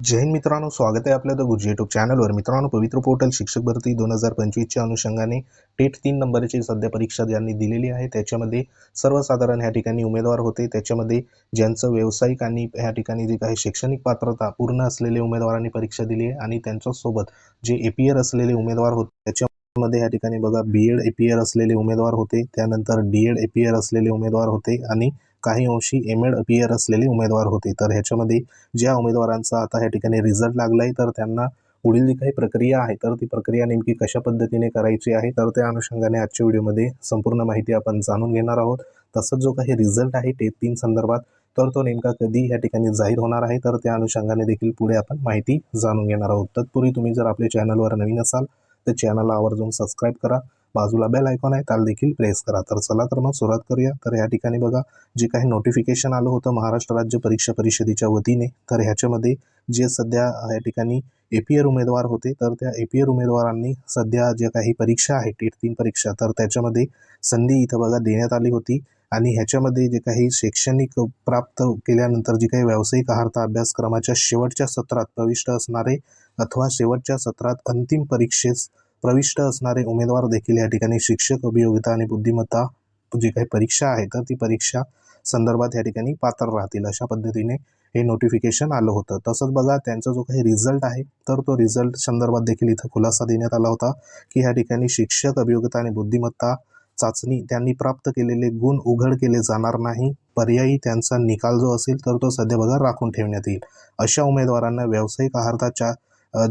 जैन मित्रांनो स्वागत आहे आपल्या द गुरुजी युट्यूब चॅनलवर मित्रांनो पवित्र पोर्टल शिक्षक भरती दोन हजार पंचवीसच्या अनुषंगाने टेट तीन नंबरची सध्या परीक्षा ज्यांनी दिलेली आहे त्याच्यामध्ये सर्वसाधारण ह्या ठिकाणी उमेदवार होते. त्याच्यामध्ये ज्यांचं व्यावसायिक आणि ह्या ठिकाणी जे काही शैक्षणिक पात्रता पूर्ण असलेले उमेदवारांनी परीक्षा दिली आहे आणि त्यांच्यासोबत जे एपीयर असलेले उमेदवार होते त्याच्यामध्ये ह्या ठिकाणी बघा बी एड एपीआर असलेले उमेदवार होते. त्यानंतर डी एड एपीआर असलेले उमेदवार होते आणि काही अंशी एम एड एपीआर असलेले उमेदवार होते. तर ह्याच्यामध्ये ज्या उमेदवारांचा आता ह्या ठिकाणी रिझल्ट लागलाय तर त्यांना पुढील जी काही प्रक्रिया आहे तर ती प्रक्रिया नेमकी कशा पद्धतीने करायची आहे तर त्या अनुषंगाने आजच्या व्हिडिओमध्ये संपूर्ण माहिती आपण जाणून घेणार आहोत. तसंच जो काही रिझल्ट आहे टेट तीन संदर्भात तर तो नेमका कधी या ठिकाणी जाहीर होणार आहे तर त्या अनुषंगाने देखील पुढे आपण माहिती जाणून घेणार आहोत. तत्पूर्वी तुम्ही जर आपल्या चॅनलवर नवीन असाल तर चॅनलला आवर्जून सबस्क्राईब करा. बाजूला बेल आयकॉन आहे त्याला देखील प्रेस करा. तर चला तर मग सुरुवात करूया. तर या ठिकाणी बघा जे काही नोटिफिकेशन आलं होतं महाराष्ट्र राज्य परीक्षा परिषदेच्या वतीने तर ह्याच्यामध्ये जे सध्या या ठिकाणी ए पी आर उमेदवार होते तर त्या ए पी आर उमेदवारांनी सध्या ज्या काही परीक्षा आहे टेट तीन परीक्षा तर त्याच्यामध्ये संधी इथं बघा देण्यात आली होती. आणि ह्याच्यामध्ये जे काही शैक्षणिक प्राप्त केल्यानंतर जी काही व्यावसायिक आहारता अभ्यासक्रमाच्या शेवटच्या सत्रात प्रविष्ट असणारे अथवा शेवटच्या सत्रात अंतिम परीक्षेस प्रविष्ट असणारे उमेदवार देखील या ठिकाणी शिक्षक अभियोगिता आणि बुद्धिमत्ता जी काही परीक्षा आहे तर ती परीक्षा संदर्भात या ठिकाणी पात्र राहतील. अशा पद्धतीने हे नोटिफिकेशन आलं होतं. तसंच बघा त्यांचा जो काही रिझल्ट आहे तर तो रिझल्ट संदर्भात देखील इथं खुलासा देण्यात आला होता की ह्या ठिकाणी शिक्षक अभियोगिता आणि बुद्धिमत्ता चाचणी त्यांनी प्राप्त केलेले गुण उघड केले जाणार नाही. पर्यायी त्यांचा निकाल जो असेल तर तो सध्या बघा राखून ठेवण्यात येईल. अशा उमेदवारांना व्यावसायिक आहारताच्या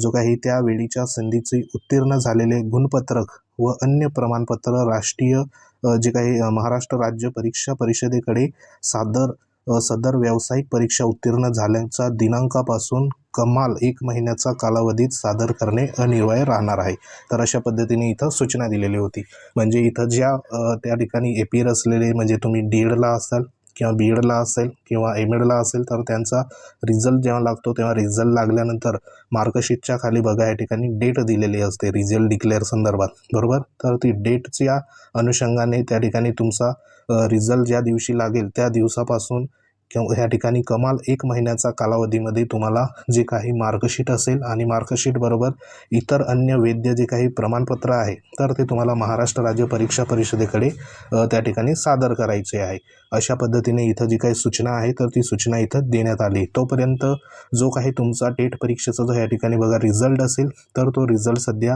जो काही त्या वेळीच्या संधीचे उत्तीर्ण झालेले गुणपत्रक व अन्य प्रमाणपत्र राष्ट्रीय जे काही महाराष्ट्र राज्य परीक्षा परिषदेकडे सादर सदर व्यावसायिक परीक्षा उत्तीर्ण झाल्याचा दिनांकापासून कमाल एक महिन्याचा कालावधीत सादर करणे अनिवार्य राहणार आहे. तर अशा पद्धतीने इथं सूचना दिलेली होती. म्हणजे इथं ज्या त्या ठिकाणी एपीर असलेले म्हणजे तुम्ही डीडला असाल किंवा बी एडला असेल किंवा एम एडला असेल तर त्यांचा रिझल्ट जेव्हा लागतो तेव्हा रिझल्ट लागल्यानंतर मार्कशीटच्या खाली बघा या ठिकाणी डेट दिलेली असते रिझल्ट डिक्लेअर संदर्भात. बरोबर? तर ती डेटच्या अनुषंगाने त्या ठिकाणी तुमचा रिझल्ट ज्या दिवशी लागेल त्या दिवसापासून किंवा ह्या ठिकाणी कमाल एक महिन्याचा कालावधीमध्ये तुम्हाला जे काही मार्कशीट असेल आणि मार्कशीटबरोबर इतर अन्य वैद्य जे काही प्रमाणपत्र आहे तर ते तुम्हाला महाराष्ट्र राज्य परीक्षा परिषदेकडे त्या ठिकाणी सादर करायचे आहे. अशा पद्धतीने इथं जी काही सूचना आहे तर ती सूचना इथं देण्यात आली. तोपर्यंत जो काही तुमचा टेट परीक्षेचा जो या ठिकाणी बघा रिझल्ट असेल तर तो रिझल्ट सध्या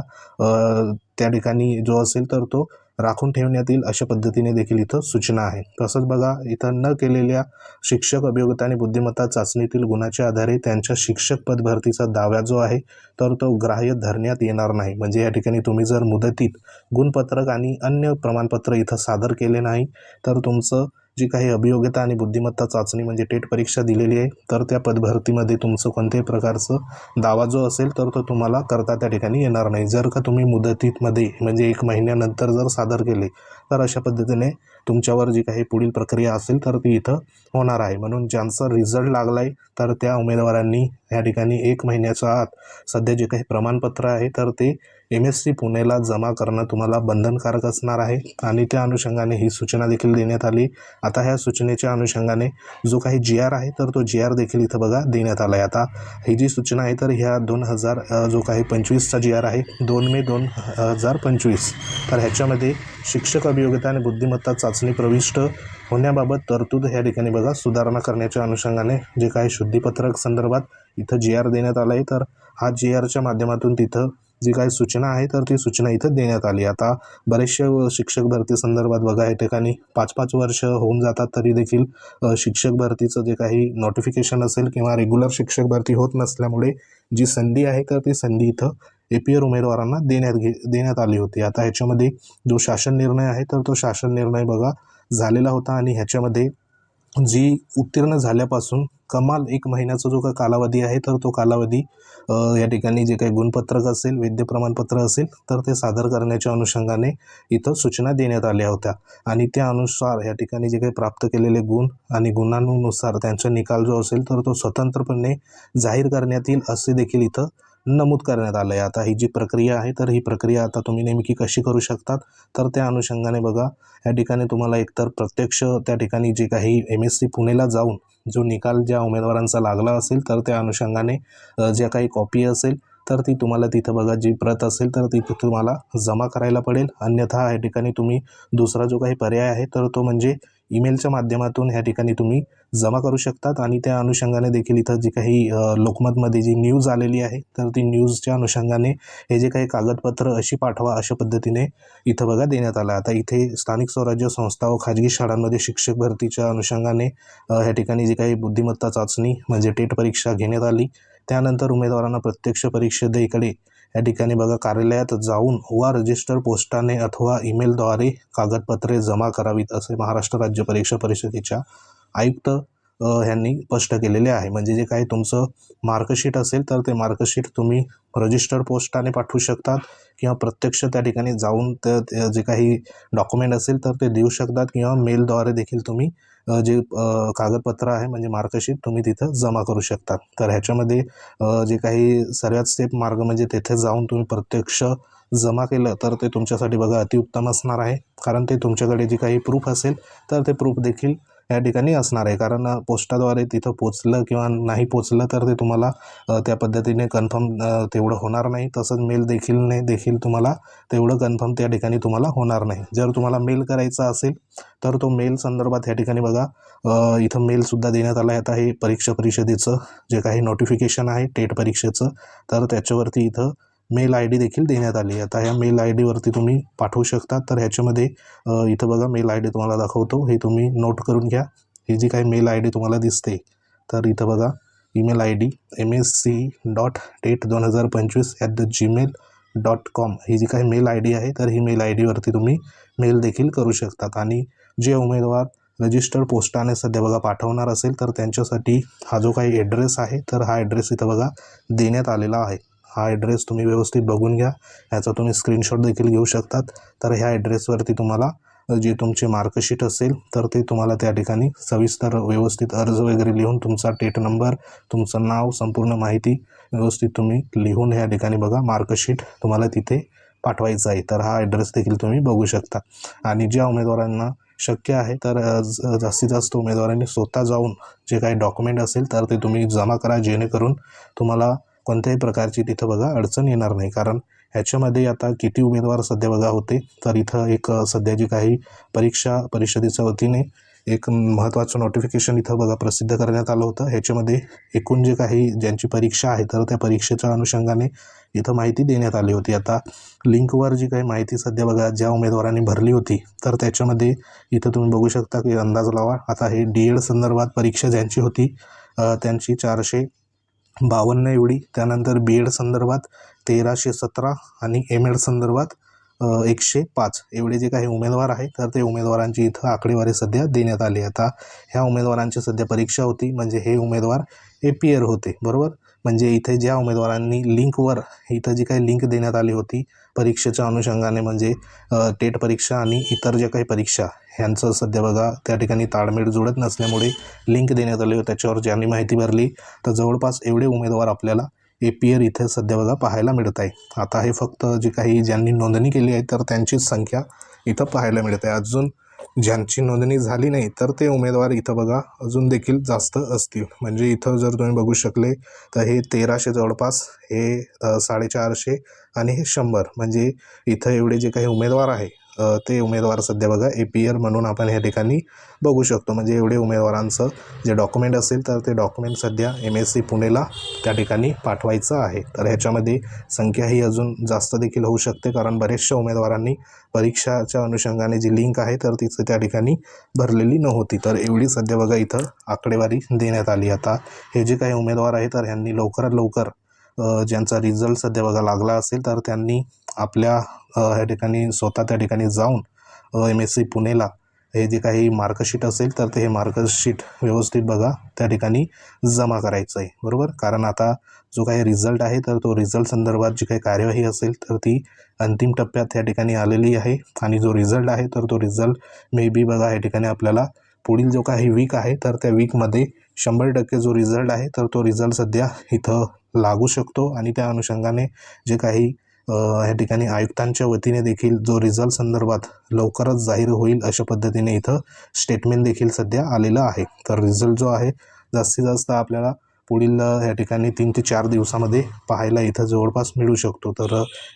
त्या ठिकाणी जो असेल तर तो राखून ठेवण्यात येईल अशा पद्धतीने देखील इथं सूचना आहे. तसंच बघा इथं न केलेल्या शिक्षक अभियोगता आणि बुद्धिमत्ता चाचणीतील गुणाच्या आधारे त्यांच्या शिक्षक पद भरतीचा दावा जो आहे तर तो ग्राह्य धरण्यात येणार नाही. म्हणजे या ठिकाणी तुम्ही जर मुदतीत गुणपत्रक आणि अन्य प्रमाणपत्र इथं सादर केले नाही तर तुमचं जी काही अभियोग्यता आणि बुद्धिमत्ता चाचणी म्हणजे टेट परीक्षा दिलेली आहे तर त्या पदभरतीमध्ये तुमचं कोणत्याही प्रकारचं दावा जो असेल तर तो तुम्हाला करता त्या ठिकाणी येणार नाही. जर का तुम्ही मुदतीमध्ये म्हणजे एक महिन्यानंतर जर सादर केले तर अशा पद्धतीने तुमच्यावर जी काही पुढील प्रक्रिया असेल तर ती इथं होणार आहे. म्हणून ज्यांचा रिझल्ट लागला आहे तर त्या उमेदवारांनी या ठिकाणी एक महिन्याच्या आत सध्या जे काही प्रमाणपत्र आहे तर ते एम एस सी पुणेला जमा करणं तुम्हाला बंधनकारक असणार आहे आणि त्या अनुषंगाने ही सूचना देखील देण्यात आली. आता ह्या सूचनेच्या अनुषंगाने जो काही जी आर आहे तर तो जी आर देखील इथं बघा देण्यात आला आहे आता ही जी सूचना आहे तर ह्या दोन हजार जो काही पंचवीसचा जी आर आहे दोन मे दोन हजार पंचवीस. तर ह्याच्यामध्ये शिक्षक अभियोगिता आणि बुद्धिमत्ता चाचणी प्रविष्ट होण्याबाबत तरतूद ह्या ठिकाणी बघा सुधारणा करण्याच्या अनुषंगाने जे काही शुद्धीपत्रक संदर्भात इथं जी आर देण्यात आलं आहे तर हा जी आरच्या माध्यमातून तिथं जी काही सूचना आहे तर ती सूचना इथं देण्यात आली. आता बरेचसे शिक्षक भरती संदर्भात बघा या ठिकाणी पाच पाच वर्ष होऊन जातात तरी देखील शिक्षक भरतीचं जे काही नोटिफिकेशन असेल किंवा रेग्युलर शिक्षक भरती होत नसल्यामुळे जी संधी आहे तर ती संधी इथं ए पी आर उमेदवारांना देण्यात घे देण्यात आली होती. आता ह्याच्यामध्ये जो शासन निर्णय आहे तर तो शासन निर्णय बघा झालेला होता आणि ह्याच्यामध्ये जी उत्तीर्ण झाल्यापासून कमाल एक महिन्याचा जो का कालावधी आहे तर तो कालावधी या ठिकाणी जे काही गुणपत्रक असेल वैद्य प्रमाणपत्र असेल तर ते सादर करण्याच्या अनुषंगाने इथं सूचना देण्यात आल्या होत्या. आणि त्या अनुसार या ठिकाणी जे काही प्राप्त केलेले गुण आणि गुणांनुसार त्यांचा निकाल जो असेल तर तो स्वतंत्रपणे जाहीर करण्यात येईल असे देखील इथं नमूद करण्यात आलं आहे आता ही जी प्रक्रिया आहे तर ही प्रक्रिया आता तुम्ही नेमकी कशी करू शकतात? तर त्या अनुषंगाने बघा या ठिकाणी तुम्हाला एकतर प्रत्यक्ष त्या ठिकाणी जे काही एम एस सी पुणेला जाऊन जो निकाल ज्या उमेदवारांचा लागला असेल तर त्या अनुषंगाने ज्या काही कॉपी असेल तर ती तुम्हाला तिथं बघा जी प्रत असेल तर ती तुम्हाला जमा करायला पडेल. अन्यथा या ठिकाणी तुम्ही दुसरा जो काही पर्याय आहे तर तो म्हणजे ईमेलच्या माध्यमातून ह्या ठिकाणी तुम्ही जमा करू शकतात आणि त्या अनुषंगाने देखील इथं जी काही लोकमतमध्ये जी न्यूज आलेली आहे तर ती न्यूजच्या अनुषंगाने हे जे काही कागदपत्र अशी पाठवा अशा पद्धतीने इथं बघा देण्यात आलं. आता इथे स्थानिक स्वराज्य संस्था व खाजगी शाळांमध्ये शिक्षक भरतीच्या अनुषंगाने ह्या ठिकाणी जी काही बुद्धिमत्ता चाचणी म्हणजे टेट परीक्षा घेण्यात आली. त्यानंतर उमेदवारांना प्रत्यक्ष परीक्षेकडे या ठिकाणी बघा कार्यालयात जाऊन वा रजिस्टर पोस्टाने अथवा ईमेलद्वारे कागदपत्रे जमा करावीत असे महाराष्ट्र राज्य परीक्षा परिषदेच्या आयुक्त ह्यांनी स्पष्ट केलेले आहे. म्हणजे जे काही तुमचं मार्कशीट असेल तर ते मार्कशीट तुम्ही रजिस्टर पोस्टाने पाठवू शकतात किंवा प्रत्यक्ष त्या ठिकाणी जाऊन ते जे काही डॉक्युमेंट असेल तर ते देऊ शकतात किंवा मेलद्वारे देखील तुम्ही जे कागदपत्र आहे म्हणजे मार्कशीट तुम्ही तिथं जमा करू शकतात. तर ह्याच्यामध्ये जे काही सर्वात स्टेप मार्ग म्हणजे तेथे जाऊन तुम्ही प्रत्यक्ष जमा केलं तर ते तुमच्यासाठी बघा अतिउत्तम असणार आहे. कारण ते तुमच्याकडे जे काही प्रूफ असेल तर ते प्रूफ देखील या ठिकाणी असणार आहे. कारण पोस्टाद्वारे तिथं पोचलं किंवा नाही पोचलं तर ते तुम्हाला त्या पद्धतीने कन्फर्म तेवढं होणार नाही. तसंच मेल देखील नाही देखील तुम्हाला तेवढं कन्फर्म त्या ठिकाणी तुम्हाला होणार नाही. जर तुम्हाला मेल करायचा असेल तर तो मेल संदर्भात या ठिकाणी बघा इथं मेलसुद्धा देण्यात आला. आहे आता हे परीक्षा परिषदेचं जे काही नोटिफिकेशन आहे टेट परीक्षेचं तर त्याच्यावरती इथं मेल आय डी देखील देण्यात आली. आहे आता ह्या मेल आय डीवरती तुम्ही पाठवू शकता. तर ह्याच्यामध्ये इथं बघा मेल आय डी तुम्हाला दाखवतो. हे तुम्ही नोट करून घ्या. ही जी काही मेल आय डी तुम्हाला दिसते तर इथं बघा email I D M S C dot date दोन हजार पंचवीस at the Gmail dot com ही जी काही मेल आय डी आहे तर ही मेल आय डीवरती तुम्ही मेल देखील करू शकतात. आणि जे उमेदवार रजिस्टर्ड पोस्टाने सध्या बघा पाठवणार असेल तर त्यांच्यासाठी हा जो काही ॲड्रेस आहे तर हा ॲड्रेस इथं बघा देण्यात आलेला आहे. हा ॲड्रेस तुम्ही व्यवस्थित बघून घ्या. ह्याचा तुम्ही स्क्रीनशॉट देखील घेऊ शकतात. तर ह्या ॲड्रेसवरती तुम्हाला जे तुमचे मार्कशीट असेल तर ते तुम्हाला त्या ठिकाणी सविस्तर व्यवस्थित अर्ज वगैरे लिहून तुमचा टेट नंबर तुमचं नाव संपूर्ण माहिती व्यवस्थित तुम्ही लिहून ह्या ठिकाणी बघा. मार्कशीट तुम्हाला तिथे पाठवायचं आहे. तर हा ॲड्रेस देखील तुम्ही बघू शकता. आणि ज्या उमेदवारांना शक्य आहे तर जास्तीत जास्त उमेदवारांनी स्वतः जाऊन जे काही डॉक्युमेंट असेल तर ते तुम्ही जमा करा. जेणेकरून तुम्हाला कोणत्याही प्रकारची तिथं बघा अडचण येणार नाही. कारण ह्याच्यामध्ये आता किती उमेदवार सध्या बघा होते. तर इथं एक सध्या जी काही परीक्षा परिषदेच्या वतीने एक महत्त्वाचं नोटिफिकेशन इथं बघा प्रसिद्ध करण्यात आलं होतं. ह्याच्यामध्ये एकूण जे काही ज्यांची परीक्षा आहे तर त्या परीक्षेच्या अनुषंगाने इथं माहिती देण्यात आली होती. आता लिंकवर जी काही माहिती सध्या बघा ज्या उमेदवारांनी भरली होती तर त्याच्यामध्ये इथं तुम्ही बघू शकता की अंदाज लावा. आता हे डी एड संदर्भात परीक्षा ज्यांची होती त्यांची चारशे बावन्न एवढी. त्यानंतर बी एड संदर्भात तेराशे सतरा आणि एम एड संदर्भात एकशे पाच एवढे जे काही उमेदवार आहेत तर ते उमेदवारांची इथं आकडेवारी सध्या देण्यात आली आता ह्या उमेदवारांची सध्या परीक्षा होती म्हणजे हे उमेदवार ए पी एर होते बरोबर? म्हणजे इथे ज्या उमेदवारांनी लिंकवर इथं जी काही लिंक देण्यात आली होती परीक्षेच्या अनुषंगाने म्हणजे टेट परीक्षा आणि इतर ज्या काही परीक्षा ह्यांचं सध्या बघा त्या ठिकाणी ताळमेळ जुळत नसल्यामुळे लिंक देण्यात आली होती. त्याच्यावर ज्यांनी माहिती भरली तर जवळपास एवढे उमेदवार आपल्याला ए पी एर इथे सध्या बघा पाहायला मिळत आहे. आता हे फक्त जे काही ज्यांनी नोंदणी केली आहे तर त्यांचीच संख्या इथं पाहायला मिळत आहे. अजून ज्यांची नोंदणी झाली नाही तर ते उमेदवार इथं बघा अजून देखील जास्त असतील. म्हणजे इथं जर तुम्ही बघू शकले तर हे तेराशे जवळपास हे साडेचारशे आणि हे शंभर. म्हणजे इथं एवढे जे काही उमेदवार आहे ते उमेदवार सध्या बघा ए पी एल म्हणून आपण ह्या ठिकाणी बघू शकतो. म्हणजे एवढे उमेदवारांचं जे डॉक्युमेंट असेल तर ते डॉक्युमेंट सध्या एम एस सी पुणेला त्या ठिकाणी पाठवायचं आहे. तर ह्याच्यामध्ये संख्या ही अजून जास्त देखील होऊ शकते कारण बरेचशा उमेदवारांनी परीक्षाच्या अनुषंगाने जी लिंक आहे तर तिचं त्या ठिकाणी भरलेली नव्हती. तर एवढी सध्या बघा इथं आकडेवारी देण्यात आली. आता हे जे काही उमेदवार आहे तर ह्यांनी लवकरात लवकर ज्यांचा रिझल्ट सध्या बघा लागला असेल तर त्यांनी आपल्या ह्या ठिकाणी स्वतः त्या ठिकाणी जाऊन एम एस सी पुणेला हे जे काही मार्कशीट असेल तर ते हे मार्कशीट व्यवस्थित बघा त्या ठिकाणी जमा करायचं आहे बरोबर? कारण आता जो काही रिझल्ट आहे तर तो रिझल्ट संदर्भात जी काही कार्यवाही असेल तर ती अंतिम टप्प्यात त्या ठिकाणी आलेली आहे. आणि जो रिझल्ट आहे तर तो रिझल्ट मे बी बघा या ठिकाणी आपल्याला पुढील जो काही वीक आहे तर त्या वीकमध्ये शंभर टक्के जो रिझल्ट आहे तर तो रिझल्ट सध्या इथं लागू शकतो. आणि त्या अनुषंगाने जे काही या ठिकाणी आयुक्तांच्या वतीने देखील जो रिझल्ट संदर्भात लवकरच जाहीर होईल अशा पद्धतीने इथं स्टेटमेंट देखील सध्या आलेलं आहे. तर रिझल्ट जो आहे जास्तीत जास्त आपल्याला पुढील ह्या या ठिकाणी तीन ते चार दिवसामध्ये पाहायला इथं जवळपास मिळू शकतो. तर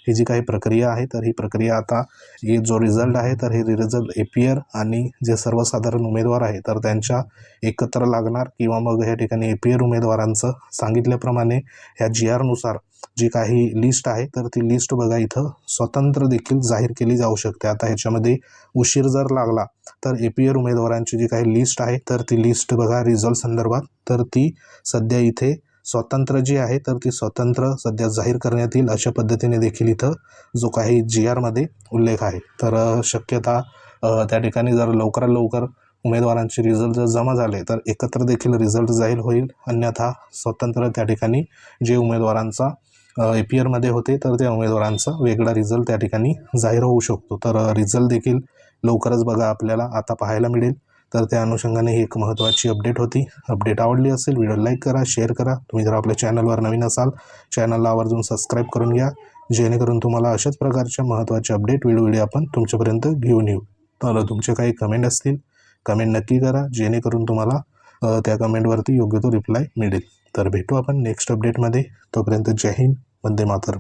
ही जी काही प्रक्रिया आहे तर ही प्रक्रिया आता ही जो रिझल्ट आहे तर हे रिझल्ट एपियर आणि जे सर्वसाधारण उमेदवार आहे तर त्यांच्या एकत्र लागणार किंवा मग या ठिकाणी एपियर उमेदवारांचं सांगितल्याप्रमाणे ह्या जी आरनुसार जी काही लिस्ट आहे तर ती लिस्ट बघा इथं. स्वतंत्र देखील जाहीर केली जाऊ शकते. आता ह्याच्यामध्ये उशीर जर लागला तर ए पी एपियर उमेदवारांची जी काही लिस्ट आहे तर ती लिस्ट बघा रिझल्ट संदर्भात. तर ती सध्या इथे स्वतंत्र जी आहे तर ती स्वतंत्र सध्या जाहीर करण्यात येईल अशा पद्धतीने देखील इथं जो काही जी आरमध्ये उल्लेख आहे. तर शक्यता त्या ठिकाणी जर लवकरात लवकर उमेदवारांचे रिझल्ट जर जमा झाले तर एकत्र देखील रिझल्ट जाहीर होईल. अन्यथा स्वतंत्र त्या ठिकाणी जे उमेदवारांचा ए पी एरमध्ये होते तर त्या उमेदवारांचा वेगळा रिझल्ट त्या ठिकाणी जाहीर होऊ शकतो. तर रिझल्ट देखील लवकरच बघा आपल्याला आता पाहायला मिळेल. तर त्या अनुषंगाने ही एक महत्त्वाची अपडेट होती. अपडेट आवडली असेल व्हिडिओ लाईक करा शेअर करा. तुम्ही जर आपल्या चॅनलवर नवीन असाल चॅनलला आवर्जून सबस्क्राईब करून घ्या. जेणेकरून तुम्हाला अशाच प्रकारच्या महत्त्वाचे अपडेट वेळोवेळी आपण तुमच्यापर्यंत घेऊन येऊ. तर तुमचे काही कमेंट असतील कमेंट नक्की करा. जेणेकरून तुम्हाला त्या कमेंटवरती योग्य तो रिप्लाय मिळेल. तर भेटू आपण नेक्स्ट अपडेटमध्ये तोपर्यंत जय हिंद वंदे मातरम.